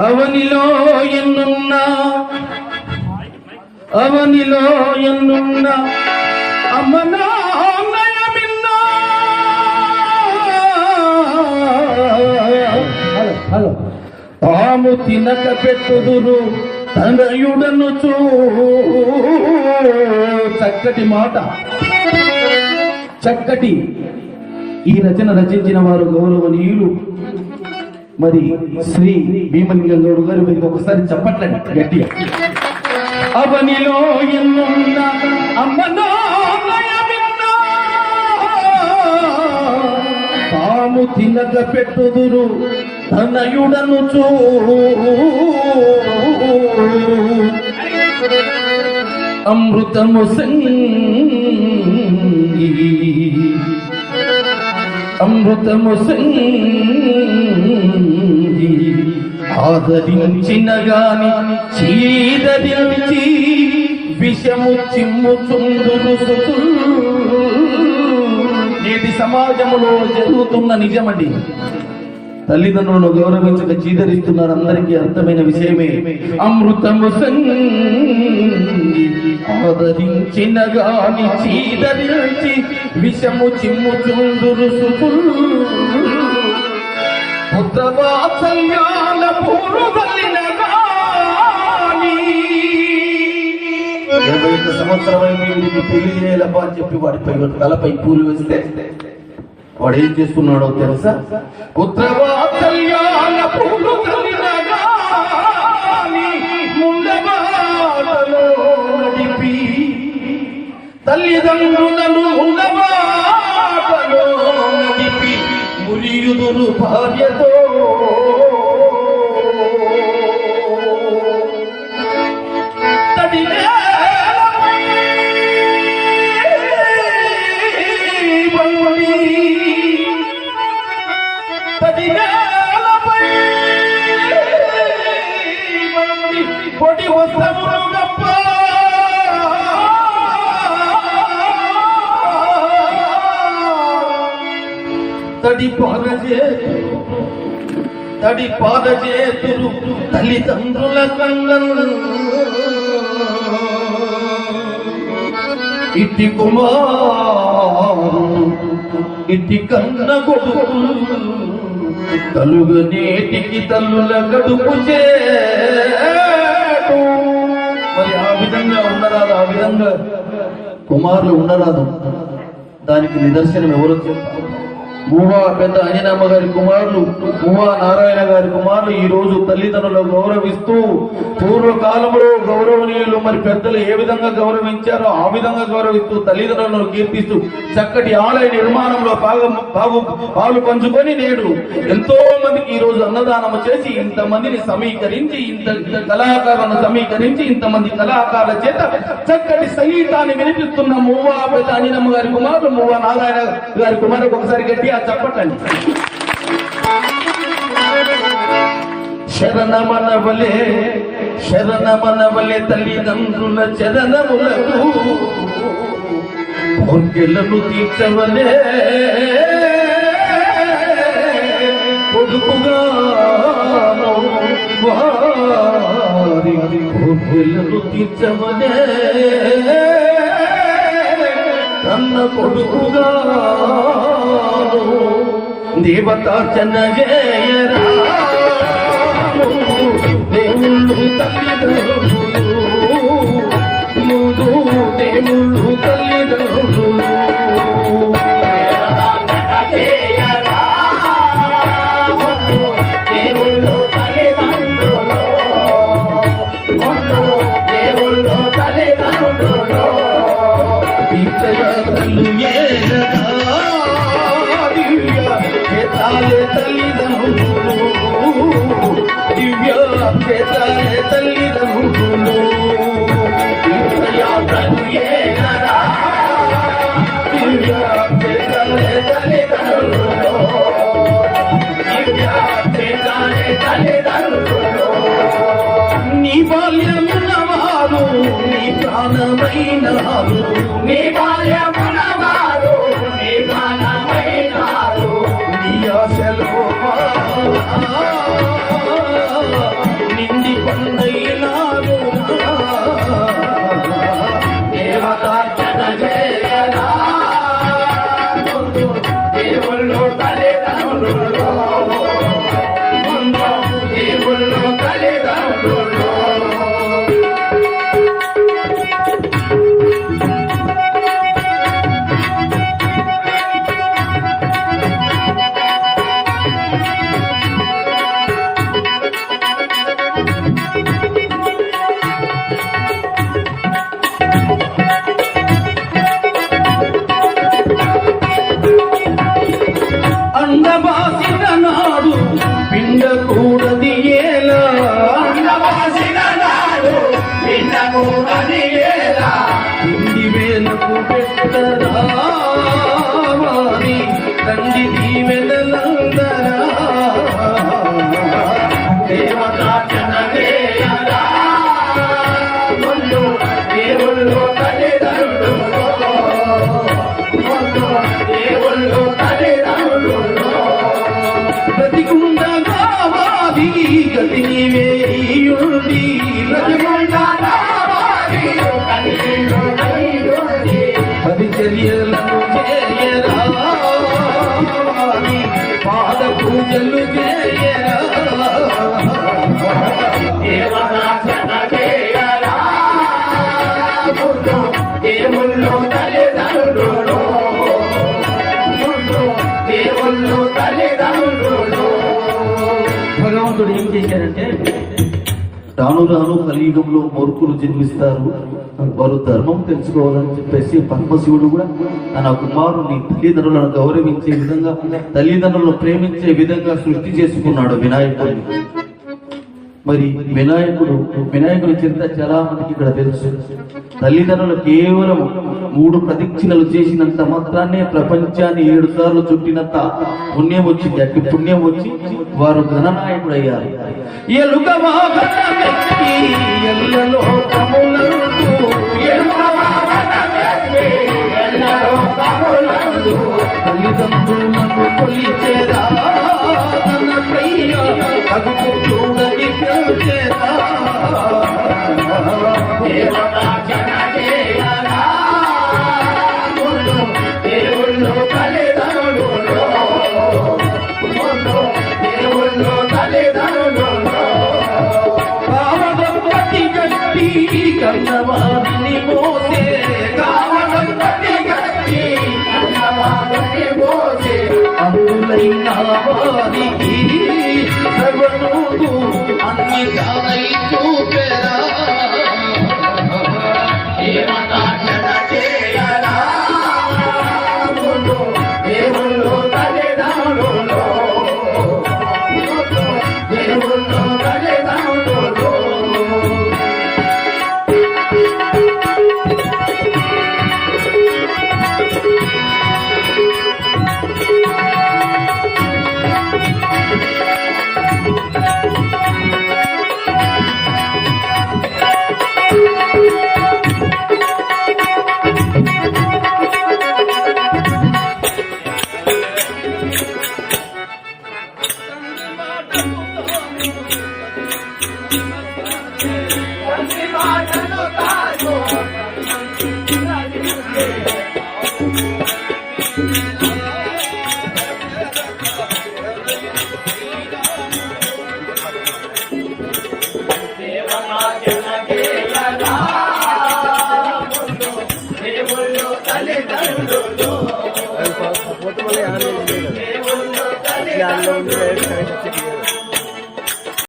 అవనిలో ఎన్నున్నా. అవనిలో ఎన్నున్నా. అమ్మనా హలో తాము తినక పెట్టుదురు తనయుడను చూ. చక్కటి మాట. చక్కటి. ఈ రచన రచించిన వారు గౌరవనీయులు. మరి శ్రీ భీమలింగం గౌడ్ గారు మీకు ఒకసారి చెప్పట్లండి గట్టిగా. అవనిలో ఎన్నున్న తాము తినక పెట్టుదురు తనయుడను చూ. అమృతము సంగీ. అమృతము సంగి ఆదరించిన గాని చీదరించి విషము చిమ్ము చుందురు నేటి జరుగుతున్న నిజమండి. తల్లిదండ్రులను గౌరవించక చీదరిస్తున్నారు అందరికీ అర్థమైన విషయమే. అమృతము ఆదరించిన గాని చీదరించి విషము చిమ్ము చుందురు పుత్రవాత్సల్యాల పూర్వలిన గాని. ఇరవై ఒక్క సంవత్సరమైన పెళ్ళి చేయాలబ్బా అని చెప్పి వాడిపై తలపై పూలు వేస్తే. వాడు ఏం చేస్తున్నాడో తెలుసా? పుత్రవాత్సల్యాల పూలు తడి పారజే తడి పాదచేతులు తల్లిదండ్రుల కళ్ళను ఇట్టి కుమారు ఇట్టి కన్న కొడుకు కలుగు నేటికి తల్లుల కడుపు చేటు. మరి ఆ విధంగా ఉండరాదు ఆ విధంగా కుమారులు ఉండరాదు దానికి నిదర్శనం ఎవరో చెప్తారు. మూవా పెద్ద అంజనమ్మ గారి కుమారులు మూవా నారాయణ గారి కుమారులు ఈ రోజు తల్లిదండ్రులను గౌరవిస్తూ పూర్వకాలంలో గౌరవనీయులు మరి పెద్దలు ఏ విధంగా గౌరవించారో ఆ విధంగా గౌరవిస్తూ తల్లిదండ్రులను కీర్తిస్తూ చక్కటి ఆలయ నిర్మాణంలో భాగం పాలు పంచుకొని నేడు ఎంతో మందికి ఈ రోజు అన్నదానం చేసి ఇంతమందిని సమీకరించి ఇంత ఇంత కళాకారులను సమీకరించి ఇంతమంది కళాకారుల చేత చక్కటి సంగీతాన్ని వినిపిస్తున్న మూవా పెద్ద అనినమ్మ గారి కుమారులు మూవా నారాయణ గారి కుమారుడు ఒకసారి గట్టిగా చెప్పటండి శరణమనవలే శరణమనవలే తల్లిదండ్రుల చరణములకు కోర్కెలను తీర్చవలే. కొడుకుగా వారి కోర్కెలను తీర్చవలే. కన్న కొడుకుగా ದೇವತಾ ಚನ್ನಜಯ నీ బాల్యమున వారు నీ ప్రాణమైన వారు నీ బాల్యం పరిచర్యలను చేయరా పాద పూజలు రాను రాను కలియుగంలో మూర్ఖులు జన్మిస్తారు. వారు ధర్మం తెలుసుకోవాలని చెప్పేసి పరమశివుడు కూడా తన కుమారుని తల్లిదండ్రులను గౌరవించే విధంగా తల్లిదండ్రులను ప్రేమించే విధంగా సృష్టి చేసుకున్నాడు వినాయకుడిని మరి వినాయకుడు వినాయకుడి చరిత్ర చాలా మందికి ఇక్కడ తెలుసు తల్లిదండ్రులు కేవలం మూడు ప్రదక్షిణలు చేసినంత మాత్రాన్నే ప్రపంచాన్ని ఏడు సార్లు చుట్టినంత పుణ్యం వచ్చింది అట్టి పుణ్యం వచ్చి వారు ఘననాయకుడు అయ్యారు ఎలుక వాహనమెక్కి hundred.